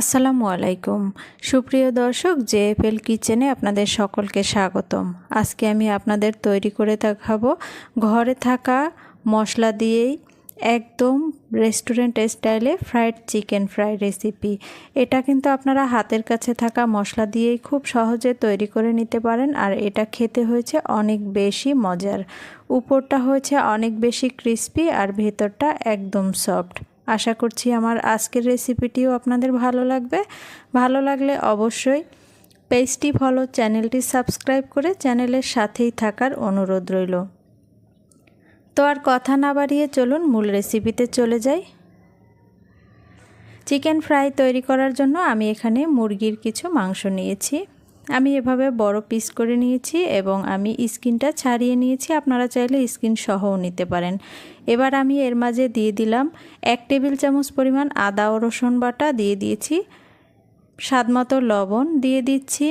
আসসালামু আলাইকুম। সুপ্রিয় দর্শক জে জেএফএল কিচেনে আপনাদের সকলকে স্বাগতম। আজকে আমি আপনাদের তৈরি করে দেখাবো ঘরে থাকা মশলা দিয়েই একদম রেস্টুরেন্ট স্টাইলে ফ্রাইড চিকেন ফ্রাই রেসিপি। এটা কিন্তু আপনারা হাতের কাছে থাকা মশলা দিয়েই খুব সহজে তৈরি করে নিতে পারেন আর এটা খেতে হয়েছে অনেক বেশি মজার। উপরটা হয়েছে অনেক বেশি ক্রিস্পি আর ভেতরটা একদম সফট। আশা করছি আমার আজকের রেসিপিটিও আপনাদের ভালো লাগবে। ভালো লাগলে অবশ্যই পেজটি ফলো চ্যানেলটি সাবস্ক্রাইব করে চ্যানেলের সাথেই থাকার অনুরোধ রইল। তো আর কথা না বাড়িয়ে চলুন মূল রেসিপিতে চলে যাই। চিকেন ফ্রাই তৈরি করার জন্য আমি এখানে মুরগির কিছু মাংস নিয়েছি। আমি এভাবে বড় পিস করে নিয়েছি এবং আমি স্কিনটা ছাড়িয়ে নিয়েছি। আপনারা চাইলে স্কিন সহও নিতে পারেন। এবার আমি এর মাঝে দিয়ে দিলাম এক টেবিল চামচ পরিমাণ আদা ও রসুন বাটা দিয়ে দিয়েছি। স্বাদমতো লবণ দিয়ে দিচ্ছি।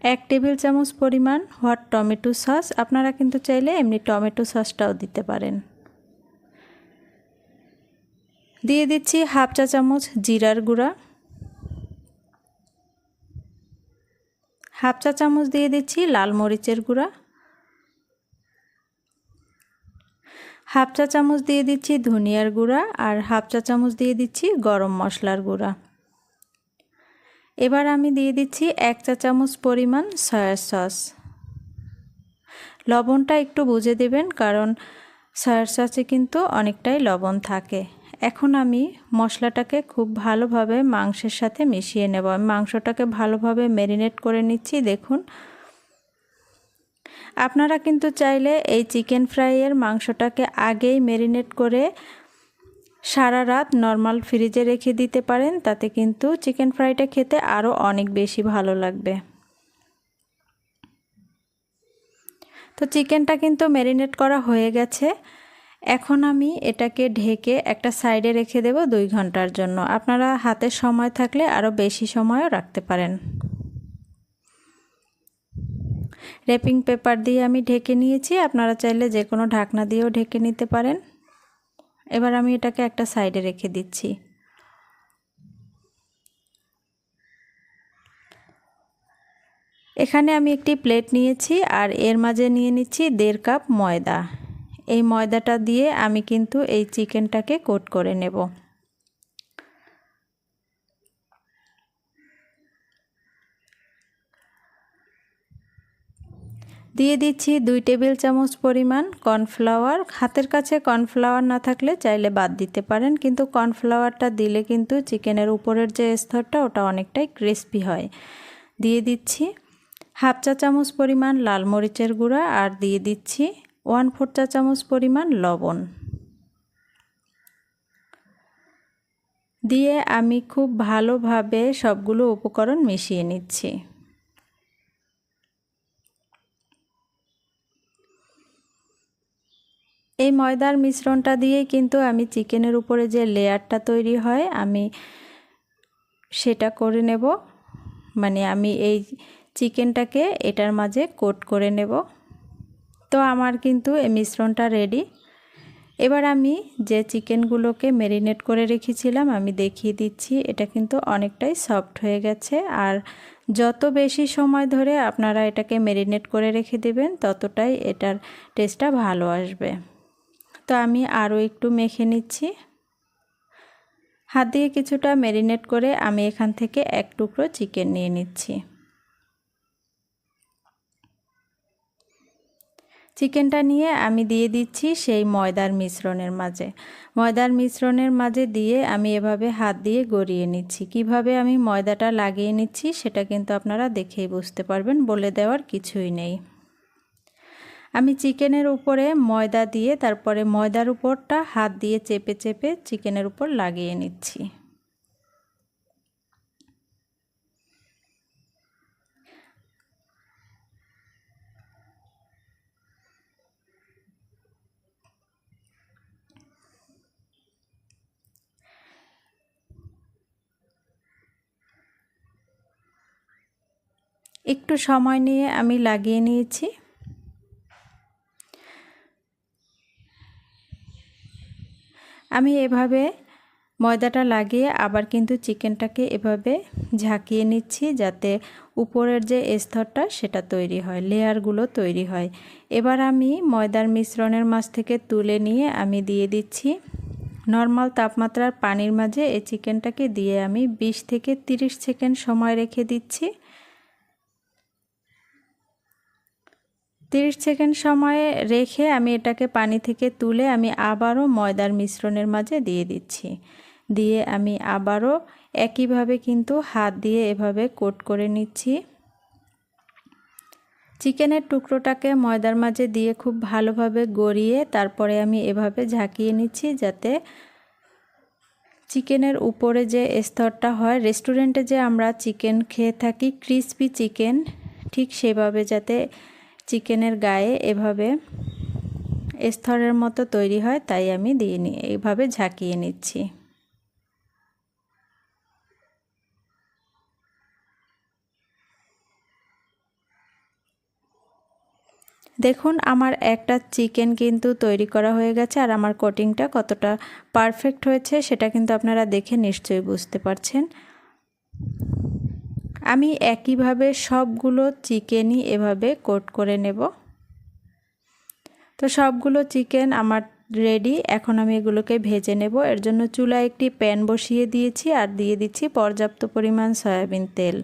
এক টেবিল চামচ পরিমাণ হোয়াট টমেটো সস আপনারা কিন্তু চাইলে এমনি টমেটো সসটাও দিতে পারেন। দিয়ে দিচ্ছি হাফ চা চামচ জিরার গুঁড়া। হাফ চা চামচ দিয়ে দিচ্ছি লাল মরিচের গুঁড়া। হাফ চা চামচ দিয়ে দিচ্ছি ধনিয়ার গুঁড়া আর হাফ চা চামচ দিয়ে দিচ্ছি গরম মশলার গুঁড়া। এবার আমি দিয়ে দিচ্ছি এক চা চামচ পরিমাণ সয়া সস। লবণটা একটু বুঝে দেবেন, কারণ সয়া সসে কিন্তু অনেকটাই লবণ থাকে। এখন আমি মশলাটাকে খুব ভালোভাবে মাংসের সাথে মিশিয়ে নেব। আমি মাংসটাকে ভালোভাবে ম্যারিনেট করে নিচ্ছি, দেখুন। আপনারা কিন্তু চাইলে এই চিকেন ফ্রাইয়ের মাংসটাকে আগেই ম্যারিনেট করে সারা রাত নর্মাল ফ্রিজে রেখে দিতে পারেন, তাতে কিন্তু চিকেন ফ্রাইটা খেতে আরও অনেক বেশি ভালো লাগবে। তো চিকেনটা কিন্তু ম্যারিনেট করা হয়ে গেছে। এখন আমি এটাকে ঢেকে একটা সাইডে রেখে দেব দুই ঘণ্টার জন্য। আপনারা হাতে সময় থাকলে আরও বেশি সময়ও রাখতে পারেন। র্যাপিং পেপার দিয়ে আমি ঢেকে নিয়েছি। আপনারা চাইলে যে কোনো ঢাকনা দিয়েও ঢেকে নিতে পারেন। এবার আমি এটাকে একটা সাইডে রেখে দিচ্ছি। এখানে আমি একটি প্লেট নিয়েছি আর এর মাঝে নিয়ে নিচ্ছি দেড় কাপ ময়দা। এই ময়দাটা দিয়ে আমি কিন্তু এই চিকেনটাকে কোট করে নেব। দিয়ে দিচ্ছি দুই টেবিল চামচ পরিমাণ কর্নফ্লাওয়ার। হাতের কাছে কর্নফ্লাওয়ার না থাকলে চাইলে বাদ দিতে পারেন, কিন্তু কর্নফ্লাওয়ারটা দিলে কিন্তু চিকেনের উপরের যে স্তরটা, ওটা অনেকটাই ক্রিস্পি হয়। দিয়ে দিচ্ছি হাফ চা চামচ পরিমাণ লাল মরিচের গুঁড়া আর দিয়ে দিচ্ছি ওয়ান ফোর চা চামচ পরিমাণ লবণ। দিয়ে আমি খুব ভালোভাবে সবগুলো উপকরণ মিশিয়ে নিচ্ছি। এই ময়দার মিশ্রণটা দিয়েই কিন্তু আমি চিকেনের উপরে যে লেয়ারটা তৈরি হয়, আমি সেটা করে নেব। মানে আমি এই চিকেনটাকে এটার মাঝে কোট করে নেব। তো আমার কিন্তু এই মিশ্রণটা রেডি এবার আমি যে চিকেনগুলোকে ম্যারিনেট করে রেখেছিলাম, আমি দেখিয়ে দিচ্ছি, এটা কিন্তু অনেকটাই সফট হয়ে গেছে। আর যত বেশি সময় ধরে আপনারা এটাকে ম্যারিনেট করে রেখে দেবেন, ততটাই এটার টেস্টটা ভালো আসবে। তো আমি আরও একটু মেখে নিচ্ছি। হাত দিয়ে কিছুটা ম্যারিনেট করে আমি এখান থেকে এক টুকরো চিকেন নিয়ে নিচ্ছি। চিকেনটা নিয়ে আমি দিয়ে দিচ্ছি সেই ময়দার মিশ্রণের মাঝে। ময়দার মিশ্রণের মাঝে দিয়ে আমি এভাবে হাত দিয়ে গড়িয়ে নিচ্ছি। কীভাবে আমি ময়দাটা লাগিয়ে নিচ্ছি সেটা কিন্তু আপনারা দেখেই বুঝতে পারবেন, বলে দেওয়ার কিছুই নেই। আমি চিকেনের উপরে ময়দা দিয়ে তারপরে ময়দার উপরটা হাত দিয়ে চেপে চেপে চিকেনের উপর লাগিয়ে নিচ্ছি। একটু সময় নিয়ে আমি লাগিয়ে নিয়েছি। আমি এভাবে ময়দাটা লাগিয়ে আবার কিন্তু চিকেনটাকে এভাবে ঝাঁকিয়ে নিচ্ছি যাতে উপরের যে স্তরটা সেটা তৈরি হয়, লেয়ারগুলো তৈরি হয়। এবার আমি ময়দার মিশ্রণের মাছ থেকে তুলে নিয়ে আমি দিয়ে দিচ্ছি। নর্মাল তাপমাত্রার পানির মাঝে এই চিকেনটাকে দিয়ে আমি 20 থেকে 30 সেকেন্ড সময় রেখে দিচ্ছি। 30 সেকেন্ড সময়ে রেখে আমি এটাকে পানি থেকে তুলে আমি আবারও ময়দার মিশ্রণের মাঝে দিয়ে দিচ্ছি। দিয়ে আমি আবারও একইভাবে কিন্তু হাত দিয়ে এভাবে কোট করে নিচ্ছি। চিকেনের টুকরোটাকে ময়দার মাঝে দিয়ে খুব ভালোভাবে গড়িয়ে তারপরে আমি এভাবে ঝাঁকিয়ে নিচ্ছি যাতে চিকেনের উপরে যে স্তরটা হয়, রেস্টুরেন্টে যে আমরা চিকেন খেয়ে থাকি, ক্রিসপি চিকেন ঠিক সেভাবে যাতে চিকেনের গায়ে এভাবে স্তরের মতো তৈরি হয়, তাই আমি দিয়ে নিই এইভাবে ঝাঁকিয়ে নিচ্ছি। দেখুন, আমার একটা চিকেন কিন্তু তৈরি করা হয়ে গেছে, আর আমার কোটিংটা কতটা পারফেক্ট হয়েছে সেটা কিন্তু আপনারা দেখে নিশ্চয়ই বুঝতে পারছেন। আমি একইভাবে সবগুলো চিকেনই এভাবে কোট করে নেব। তো সবগুলো চিকেন আমার রেডি, এখন আমি এগুলোকে ভেজে নেব। এর জন্য চুলায় একটি প্যান বসিয়ে দিয়েছি আর দিয়ে দিচ্ছি পর্যাপ্ত পরিমাণ সয়াবিন তেল।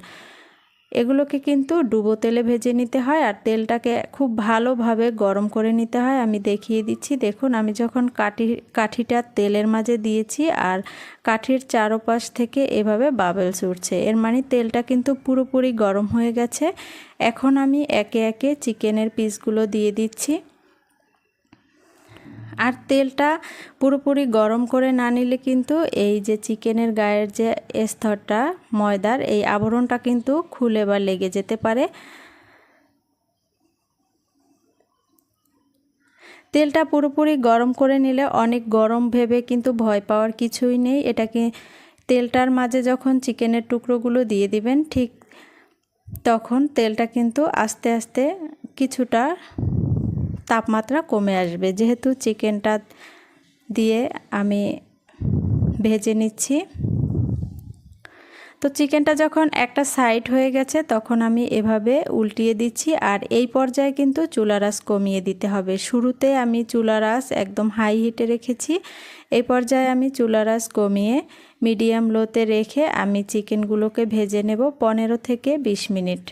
এগুলোকে কিন্তু ডুবো তেলে ভেজে নিতে হয় আর তেলটাকে খুব ভালোভাবে গরম করে নিতে হয়। আমি দেখিয়ে দিচ্ছি। দেখুন, আমি যখন কাঠি, কাঠিটা তেলের মাঝে দিয়েছি আর কাঠির চারোপাশ থেকে এভাবে বাবেলস উঠছে। এর মানে তেলটা কিন্তু পুরোপুরি গরম হয়ে গেছে। এখন আমি একে একে চিকেনের পিসগুলো দিয়ে দিচ্ছি। আর তেলটা পুরোপুরি গরম করে না নিলে কিন্তু এই যে চিকেনের গায়ের যে স্তরটা, ময়দার, এই আবরণটা কিন্তু খুলে বা লেগে যেতে পারে। তেলটা পুরোপুরি গরম করে নিলে অনেক গরম ভেবে কিন্তু ভয় পাওয়ার কিছুই নেই। এটাকে তেলটার মাঝে যখন চিকেনের টুকরোগুলো দিয়ে দিবেন, ঠিক তখন তেলটা কিন্তু আস্তে আস্তে কিছুটা তাপমাত্রা কমে আসবে। যেহেতু চিকেনটা দিয়ে আমি ভেজে নিচ্ছি। তো চিকেনটা যখন একটা সাইড হয়ে গেছে, তখন আমি এভাবে উল্টিয়ে দিচ্ছি আর এই পর্যায়ে কিন্তু চুলারাস কমিয়ে দিতে হবে। শুরুতে আমি চুলারাস একদম হাই হিটে রেখেছি। এই পর্যায়ে আমি চুলারাস কমিয়ে মিডিয়াম লোতে রেখে আমি চিকেনগুলোকে ভেজে নেব পনেরো থেকে বিশ মিনিট।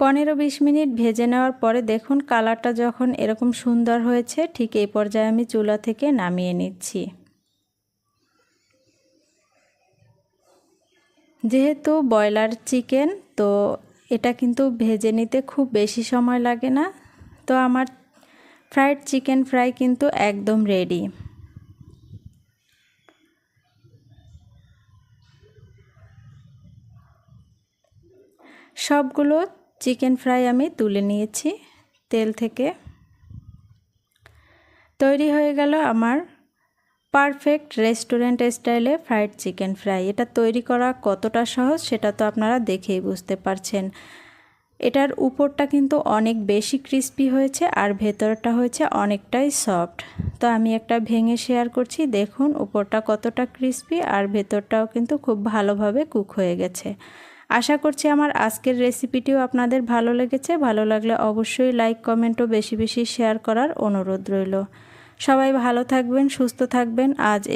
পনেরো বিশ মিনিট ভেজে নেওয়ার পরে দেখুন কালারটা যখন এরকম সুন্দর হয়েছে, ঠিক এই পর্যায়ে আমি চুলা থেকে নামিয়ে নিচ্ছি। যেহেতু ব্রয়লার চিকেন, তো এটা কিন্তু ভেজে নিতে খুব বেশি সময় লাগে না। তো আমার ফ্রাইড চিকেন ফ্রাই কিন্তু একদম রেডি। সবগুলো চিকেন ফ্রাই আমি তুলে নিয়েছি তেল থেকে। তৈরি হয়ে গেল আমার পারফেক্ট রেস্টুরেন্ট স্টাইলে ফ্রাইড চিকেন ফ্রাই। এটা তৈরি করা কতটা সহজ সেটা তো আপনারা দেখেই বুঝতে পারছেন। এটার উপরটা কিন্তু অনেক বেশি ক্রিস্পি হয়েছে আর ভেতরটা হয়েছে অনেকটাই সফট। তো আমি একটা ভেঙে শেয়ার করছি। দেখুন, উপরটা কতটা ক্রিস্পি আর ভেতরটাও কিন্তু খুব ভালোভাবে কুক হয়ে গেছে। আশা করছি আমার আজকের রেসিপিটিও আপনাদের ভালো লেগেছে। ভালো লাগলে অবশ্যই লাইক কমেন্টও বেশি বেশি শেয়ার করার অনুরোধ রইল। সবাই ভালো থাকবেন, সুস্থ থাকবেন। আজ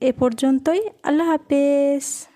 এ পর্যন্তই। আল্লাহ হাফেজ।